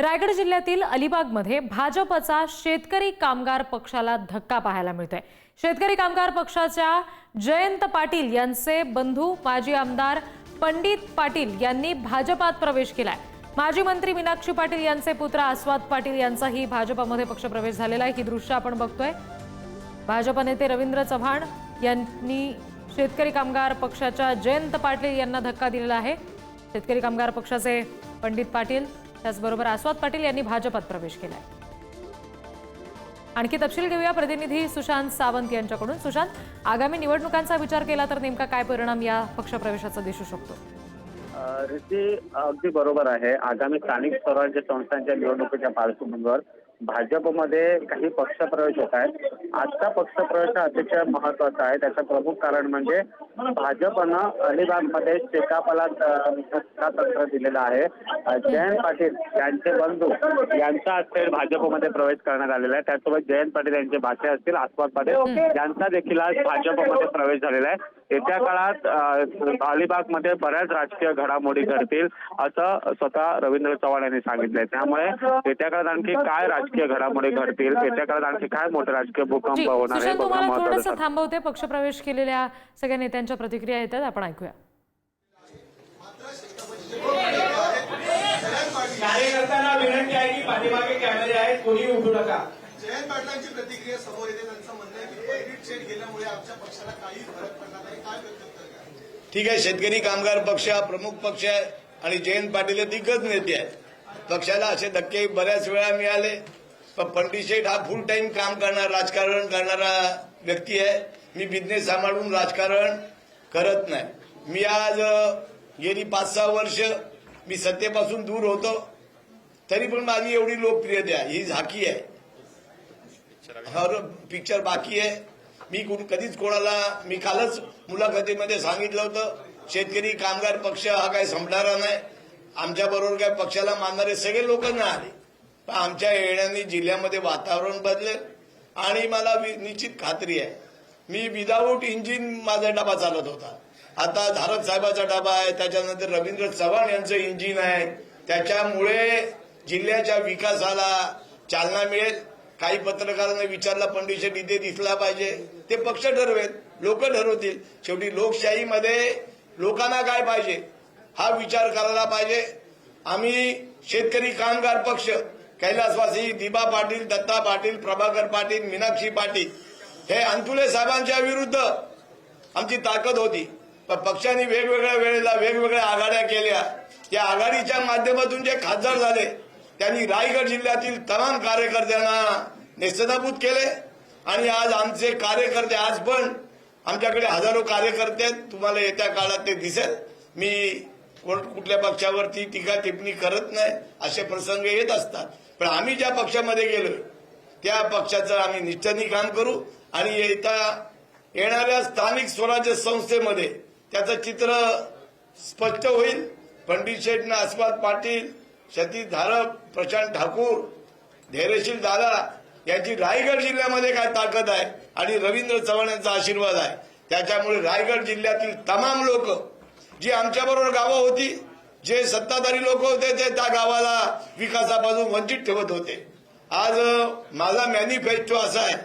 रायगड जिल्ह्यातील अलिबागमध्ये भाजपचा शेतकरी कामगार पक्षाला धक्का पाहायला मिळतोय. शेतकरी कामगार पक्षाच्या जयंत पाटील यांचे बंधू माजी आमदार पंडित पाटील यांनी भाजपात प्रवेश केलाय. माजी मंत्री मीनाक्षी पाटील यांचे पुत्र आस्वाद पाटील यांचाही भाजपामध्ये पक्षप्रवेश झालेला आहे. ही दृश्य आपण बघतोय. भाजप नेते रवींद्र चव्हाण यांनी शेतकरी कामगार पक्षाच्या जयंत पाटील यांना धक्का दिलेला आहे. शेतकरी कामगार पक्षाचे पंडित पाटील त्याचबरोबर आस्वाद पाटील यांनी भाजपात प्रवेश केलाय. आणखी तपशील घेऊया. प्रतिनिधी सुशांत सावंत यांच्याकडून. सुशांत आगामी निवडणुकांचा विचार केला तर नेमका काय परिणाम या पक्षप्रवेशाचा दिसू शकतो? रिती अगदी बरोबर आहे. आगामी स्थानिक स्वराज्य संस्थांच्या निवडणुकीच्या पार्श्वभूमीवर भाजपमध्ये काही पक्षप्रवेश होत आहेत. आजचा पक्षप्रवेश अतिशय महत्त्वाचा आहे. त्याचं प्रमुख कारण म्हणजे भाजपनं अलिबागमध्ये शेकापाला तंत्र दिलेलं आहे. जयंत पाटील यांचे बंधू यांचा हस्ते भाजपमध्ये प्रवेश करण्यात आलेला आहे. त्यासोबत जयंत पाटील यांचे भाचे असतील आस्वाद पाटील यांचा देखील आज भाजपमध्ये प्रवेश झालेला आहे. येत्या काळात अलिबागमध्ये बऱ्याच राजकीय घडामोडी घडतील असं स्वतः रवींद्र चव्हाण यांनी सांगितलंय. त्यामुळे येत्या काळात आणखी काय राजकीय घडामोडी घडतील? येत्या काळात आणखी काय मोठे राजकीय भूकंप होणार आहे. थांबवते. पक्षप्रवेश केलेल्या सगळ्या नेत्यांच्या प्रतिक्रिया येतात आपण ऐकूया. कार्यकर्त्यांना विनंती आहे की पाठीमागे कॅमेरे आहेत कोणी उठू नका. जयंत पाटलांची प्रतिक्रिया समोर येते त्यांचं म्हणणं आहे की क्रेडिट शेट गेल्यामुळे आमच्या पक्षाला काही फरक पडणार नाही. काय काय ठीक आहे शेतकरी कामगार पक्ष हा प्रमुख पक्ष आहे आणि जयंत पाटील हे दिग्गज नेते आहेत. पक्षाला असे धक्के बऱ्याच वेळा मिळाले पण पंडित शेठ हा फुल टाइम काम करणार राजकारण करणारा व्यक्ती आहे. मी बिझनेस सांभाळून राजकारण करत नाही. मी आज गेली पाच सहा वर्ष मी सत्तेपासून दूर होतो. तरी पण माझी एवढी लोकप्रियता आहे. ही झाकी आहे. पिक्चर बाकी आहे. मी कधीच कोणाला मी कालच मुलाखतीमध्ये सांगितलं होतं शेतकरी कामगार पक्ष हा काही संपणारा नाही. आमच्या बरोबर काय पक्षाला मानणारे सगळे लोक नाही आले. पण आमच्या येण्याने जिल्ह्यामध्ये वातावरण बदलेल. आणि मला वि- निश्चित खात्री आहे. मी विदाऊट इंजिन माझा डबा चालत होता. आता धारक साहेबाचा डबा आहे त्याच्यानंतर रवींद्र चव्हाण यांचं इंजिन आहे. त्याच्यामुळे जिल्ह्याच्या विकासाला चालना मिळेल. काही पत्रकारांना विचारला पंडित शेट्टी इथे दिसला पाहिजे. ते पक्ष ठरवेल लोक ठरवतील. शेवटी लोकशाहीमध्ये लोकांना काय पाहिजे? हा विचार करायला पाहिजे. आम्ही शेतकरी कामगार पक्ष कैलासवासी दिबा पाटील दत्ता पाटील प्रभाकर पाटील मीनाक्षी पाटील हे अंतुले साहेबांच्या विरुद्ध आमची ताकद होती. पण पक्षांनी वेगवेगळ्या वेळेला वेगवेगळ्या आघाड्या केल्या. त्या आघाडीच्या माध्यमातून जे खासदार झाले त्यांनी रायगड जिल्ह्यातील तमाम कार्यकर्त्यांना नेस्तनाभूत केले. आणि आज आमचे कार्यकर्ते आज पण आमच्याकडे हजारो कार्यकर्ते आहेत. तुम्हाला येत्या काळात ते दिसेल. मी कोण- कुठल्या पक्षावरती टीका टिप्पणी करत नाही असे प्रसंग येत असतात. पण आम्ही ज्या पक्षामध्ये गेलो त्या पक्षाचं आम्ही निष्ठेने काम करू. आणि येत्या येणाऱ्या स्थानिक स्वराज्य संस्थेमध्ये त्याचं चित्र स्पष्ट होईल. पंडित शेठ आस्वाद पाटील सतीश धारप प्रशांत ठाकूर धैर्यशील दादा यांची रायगड जिल्ह्यामध्ये काय ताकद आहे आणि रवींद्र चव्हाण यांचा आशीर्वाद आहे. त्याच्यामुळे रायगड जिल्ह्यातील तमाम लोक जी आमच्याबरोबर गावं होती जे सत्ताधारी लोक होते ते त्या गावाला विकासापासून वंचित ठेवत होते. आज माझा मॅनिफेस्टो असा आहे.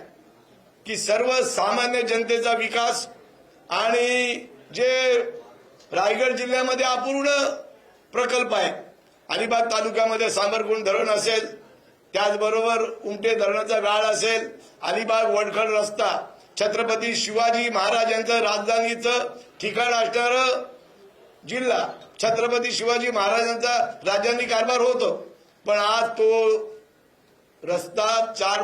की सर्वसामान्य जनतेचा विकास आणि जे रायगड जिल्ह्यामध्ये अपूर्ण प्रकल्प आहे अलिबाग तालुक्यामध्ये सांबरगुण धरण असेल त्याचबरोबर उमटे धरणाचा गाळ असेल अलिबाग वडखड रस्ता छत्रपती शिवाजी महाराजांचं राजधानीचं ठिकाण असणारं जिल्हा छत्रपती शिवाजी महाराजांचा राजधानी कारभार होतो. पण आज तो रस्ता चार